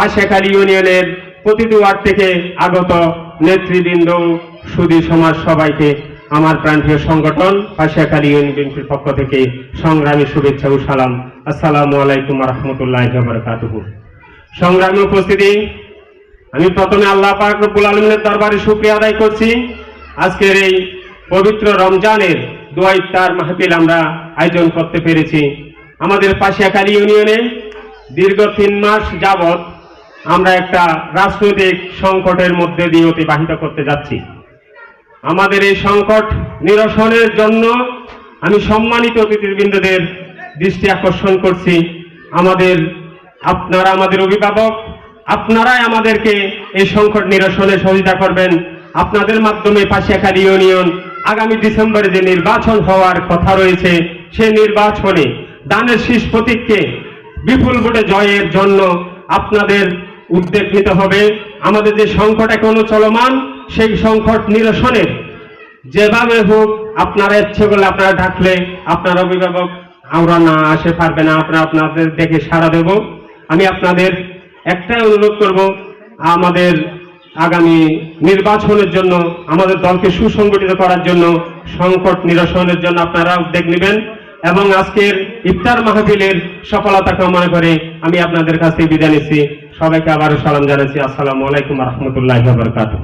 পাশেখালী ইউনিয়নের প্রতিটি ওয়ার্ড থেকে আগত নেতৃবৃন্দ, সুদী সমাজ সবাইকে আমার প্রান্তীয় সংগঠন পাশেখালী ইউনিয়ন বিএনপির পক্ষ থেকে সংগ্রামী শুভেচ্ছা ও সালাম। আসসালামু আলাইকুম রহমতুল্লাহ বারকাতুহু। সংগ্রামী উপস্থিতি, আমি প্রথমে আল্লাহ পাক রব্বুল আলমিনের দরবারে শুক্রিয়া আদায় করছি। আজকের এই পবিত্র রমজানের দোয়া ইফতার মাহফিল আমরা আয়োজন করতে পেরেছি। আমাদের পাশিয়াখালী ইউনিয়নে দীর্ঘ তিন মাস যাবৎ আমরা একটা রাজনৈতিক সংকটের মধ্যে দিয়ে অতিবাহিত করতে যাচ্ছি। আমাদের এই সংকট নিরসনের জন্য আমি সম্মানিত অতিথিবৃন্দদের দৃষ্টি আকর্ষণ করছি। আমাদের, আপনারা আমাদের অভিভাবক, আপনারাই আমাদেরকে এই সংকট নিরসনে সহযোগিতা করবেন। আপনাদের মাধ্যমে পাশিয়াখালী ইউনিয়ন আগামী ডিসেম্বরে যে নির্বাচন হওয়ার কথা রয়েছে, সে নির্বাচনে দানের শীষ প্রতীককে বিপুল ভোটে জয়ের জন্য আপনাদের উদ্যোগ নিতে হবে। আমাদের যে সংকট এখনও চলমান, সেই সংকট নিরসনের। যেভাবে হোক, আপনারা ইচ্ছে করলে আপনারা ডাকলে আপনার অভিভাবক, আমরা না আসে পারবে না আপনারা আপনাদের দেখে সাড়া দেব। আমি আপনাদের একটাই অনুরোধ করব, আমাদের আগামী নির্বাচনের জন্য, আমাদের দলকে সুসংগঠিত করার জন্য, সংকট নিরসনের জন্য আপনারা উদ্যোগ নেবেন এবং আজকের ইফতার মাহফিলের সফলতা কামনা করে আমি আপনাদের কাছে বিদায় নিচ্ছি। সবাইকে আবারও সালাম জানাচ্ছি। আসসালামু আলাইকুম রহমতুল্লাহ বরকাতুহ।